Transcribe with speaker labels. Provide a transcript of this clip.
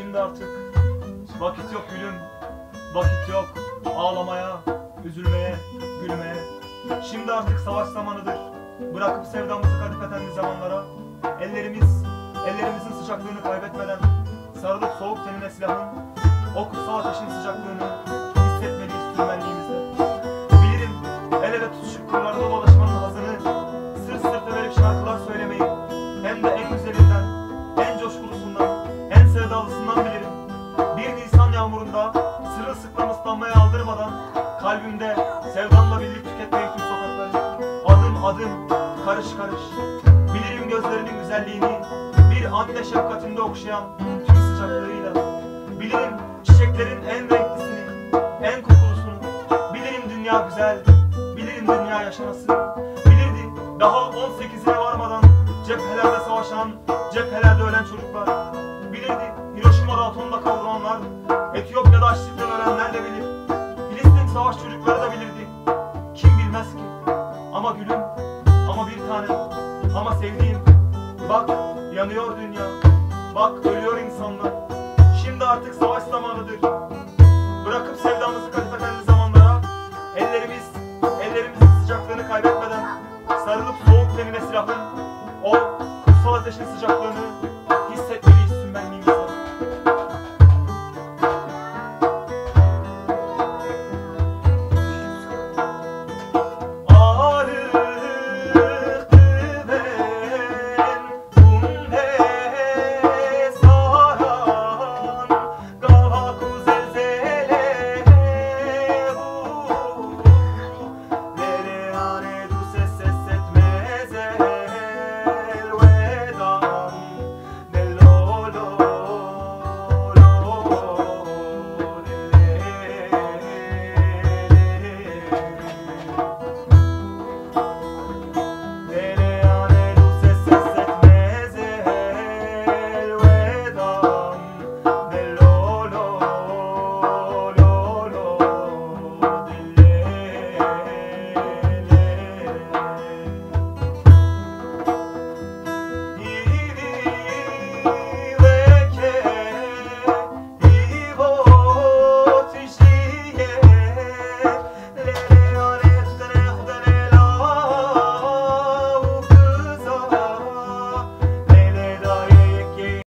Speaker 1: Şimdi artık vakit yok gülüm, vakit yok ağlamaya, üzülmeye, gülmeye. Şimdi artık savaş zamanıdır. Bırakıp sevdamızı kadif etenli zamanlara, ellerimiz, ellerimizin sıcaklığını kaybetmeden sarılıp soğuk tenine silahın, o kutsal ateşin sıcaklığını sevdalısından bilirim. Bir Nisan yağmurunda sırılsıklam ıslanmaya aldırmadan kalbimde sevdanla birlik tüketmeyi tüm sokakları. Adım adım, karış karış. Bilirim gözlerinin güzelliğini bir anne şefkatinde okşayan tüm sıcaklığıyla. Bilirim çiçeklerin en renklisini, en kokulusunu. Bilirim dünya güzel, bilirim dünya yaşanası. Bilirdi daha 18'ine varmadan cephelerde savaşan, cephelerde ölen çocuklar. Bilirdi Hiroşima'da atomla kavrulanlar, Etiyopya'da açlıktan ölenler de bilir. Filistin savaş çocukları da bilirdi. Kim bilmez ki? Ama gülüm, ama bir tanem, ama sevdiğim. Bak yanıyor dünya, bak ölüyor insanlar. Şimdi artık savaş zamanıdır. Bırakıp sevdamızı kadif edenli zamanlara, ellerimiz, ellerimizin sıcaklığını kaybetmeden sarılıp soğuk tenine silahın, o kutsal ateşin sıcaklığını